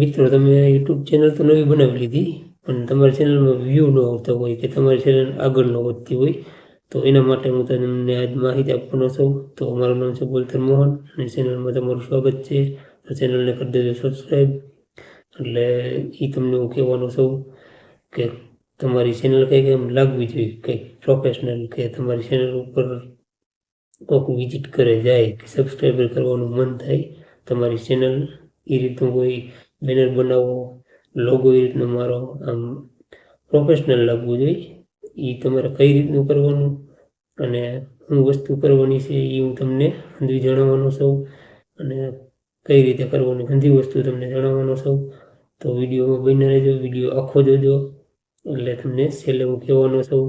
મિત્રો, તમે YouTube channel તો નવી બનાવી લીધી, પણ તમારી ચેનલમાં વ્યૂ ન આવતા હોય કે તમારી ચેનલ આગળ ન વધતી હોય, તો એના માટે હું તમને આજ માહિતી આપવાનો છું. તો મારું નામ છે બોલતર મોહન અને ચેનલમાં તમારું સ્વાગત છે. તો ચેનલને કરી દેજો સબસ્ક્રાઈબ એટલે એ તમને હું કહેવાનો છું કે તમારી ચેનલ કંઈક એમ લાગવી જોઈએ, કંઈક પ્રોફેશનલ કે તમારી ચેનલ ઉપર કોઈક વિઝિટ કરે જાય કે સબસ્ક્રાઈબર કરવાનું મન થાય, તમારી ચેનલ એ રીતનું કોઈ બેનર બનાવો લોગો એ રીતનો મારો, આમ પ્રોફેશનલ લાગવું જોઈએ. એ તમારે કઈ રીતનું કરવાનું અને શું વસ્તુ કરવાની છે એ હું તમને હંધી જણાવવાનો છું અને કઈ રીતે કરવાની હંધી વસ્તુ તમને જણાવવાનો છું. તો વિડીયોમાં બની રહેજો, વીડિયો આખો જોજો. એટલે તમને છેલ્લે હું કહેવાનો છું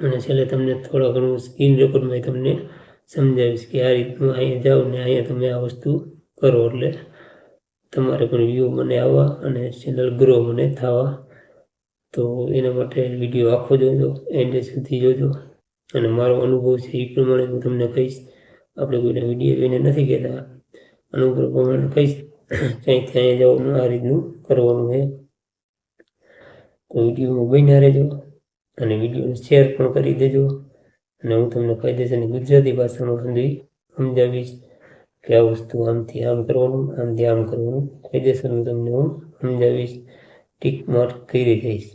અને છેલ્લે તમને થોડા ઘણું સ્ક્રીન રેકોર્ડમાં તમને સમજાવીશ કે આ રીતનું અહીંયા જાઓ ને અહીંયા તમે આ વસ્તુ કરો. એટલે તમારે પણ વ્યૂ મને આવવા અને ચેનલ ગ્રો મને થવા. તો એના માટે વીડિયો આખો જોજો એન્ડ સુધી જોજો. અને મારો અનુભવ છે એ પ્રમાણે હું તમને કહીશ. આપણે કોઈને વીડિયો જોઈને નથી કહેતા. અનુભવ પ્રમાણે કહીશ. ક્યાંય ત્યાં જવાનું આ રીતનું કરવાનું છે. તો વિડીયોમાં બન્યા રહેજો અને વિડીયોને શેર પણ કરી દેજો. અને હું તમને કાયદેસરની ગુજરાતી ભાષામાં સમજી સમજાવીશ. કે આ વસ્તુ આમથી આમ કરવાનું આમથી આમ કરવાનું કાયદેસરનું તમને હું સમજાવીશ ટીક માર્ક કરી દઈશ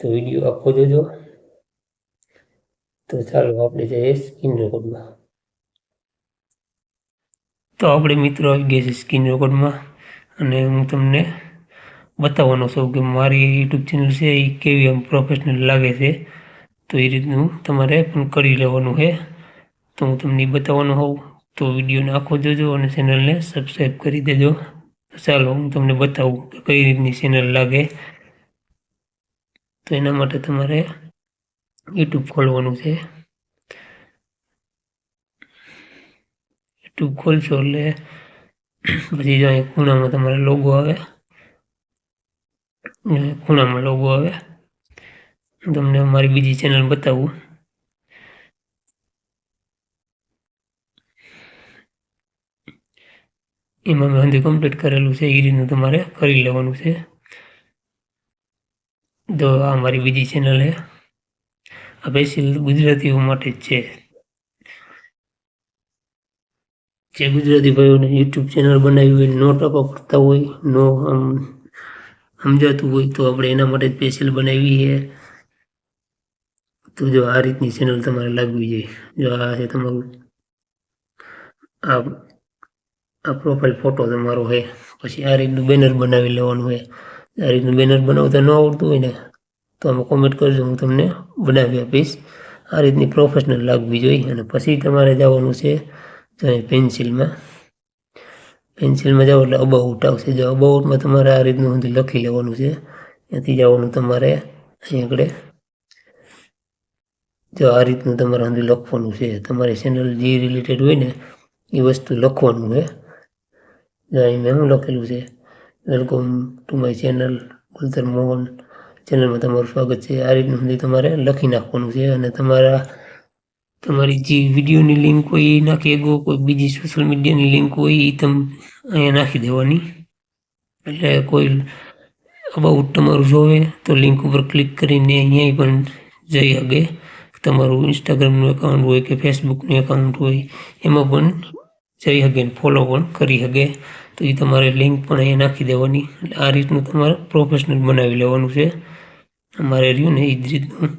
તો વીડિયો આખો જોજો તો ચાલો આપણે જઈએ સ્કીન રેકોર્ડમાં તો આપણે મિત્રો આવી ગયા છે સ્કીન રેકોર્ડમાં અને હું તમને બતાવવાનો છું કે મારી યુટ્યુબ ચેનલ છે એ કેવી આમ પ્રોફેશનલ લાગે છે તો એ રીતનું તમારે પણ કરી લેવાનું છે તો હું તમને બતાવવાનો હોઉં તો વીડિયો આખો જોજો અને ચેનલને સબસ્ક્રાઈબ કરી દેજો. ચાલો હું તમને બતાવું કે કઈ રીતની ચેનલ લાગે. તો એના માટે તમારે યુટ્યુબ ખોલવાનું છે. યુટ્યુબ ખોલશો એટલે પછી જો અહીં ખૂણામાં તમારે લોગો આવે. ખૂણામાં લોગો આવે. તમને મારી બીજી ચેનલ બતાવું. એમાં મેં હજી કમ્પ્લીટ કરેલું છે, એ રીતનું તમારે કરી લેવાનું છે. તો આ મારી બીજી ચેનલ છે. આ સ્પેશિયલ ગુજરાતીઓ માટે જ છે. જે ગુજરાતી ભાઈઓને યુટ્યુબ ચેનલ બનાવી હોય, નો ટપા કરતા હોય, નો આમ સમજાતું હોય, તો આપણે એના માટે સ્પેશિયલ બનાવી છે. તો જો આ રીતની ચેનલ તમારે લાગવી જોઈએ. જો આ છે તમારું, આ આ પ્રોફાઇલ ફોટો તમારો છે. પછી આ રીતનું બેનર બનાવી લેવાનું હોય આ રીતનું બેનર બનાવતા ન આવડતું હોય ને, તો આમાં કોમેન્ટ કરજો, હું તમને બનાવી આપીશ. આ રીતની પ્રોફેશનલ લાગવી જોઈએ. અને પછી તમારે જવાનું છે પેન્સિલમાં પેન્સિલમાં જાઓ એટલે અબાઉટ આવશે. જો અબાઉટમાં તમારે આ રીતનું બધું લખી લેવાનું છે. ત્યાંથી જવાનું તમારે અહીં આગળ. જો આ રીતનું તમારે અંદર લખવાનું છે. તમારી ચેનલ જે રિલેટેડ હોય ને, એ વસ્તુ લખવાનું છે. અહીં મેં શું લખેલું છે welcome to my channel Gultar Mohan ચેનલમાં તમારું સ્વાગત છે આ રીતનું સુધી તમારે લખી નાખવાનું છે અને તમારા તમારી જે વિડીયોની લિંક હોય એ નાખી શકો કોઈ બીજી સોશિયલ મીડિયાની લિંક હોય એ તમે અહીંયા નાખી દેવાની એટલે કોઈ અબાઉટ તમારું જોવે તો લિંક ઉપર ક્લિક કરીને અહીંયા પણ જઈ શકે તમારું ઇન્સ્ટાગ્રામનું એકાઉન્ટ હોય કે ફેસબુકનું એકાઉન્ટ હોય એમાં પણ જઈ શકે ને ફોલો પણ કરી શકે તો એ તમારે લિંક પણ અહીંયા નાખી દેવાની. એટલે આ રીતનું તમારે પ્રોફેશનલ બનાવી લેવાનું છે. અમારે રહ્યું ને એ જ રીતનું.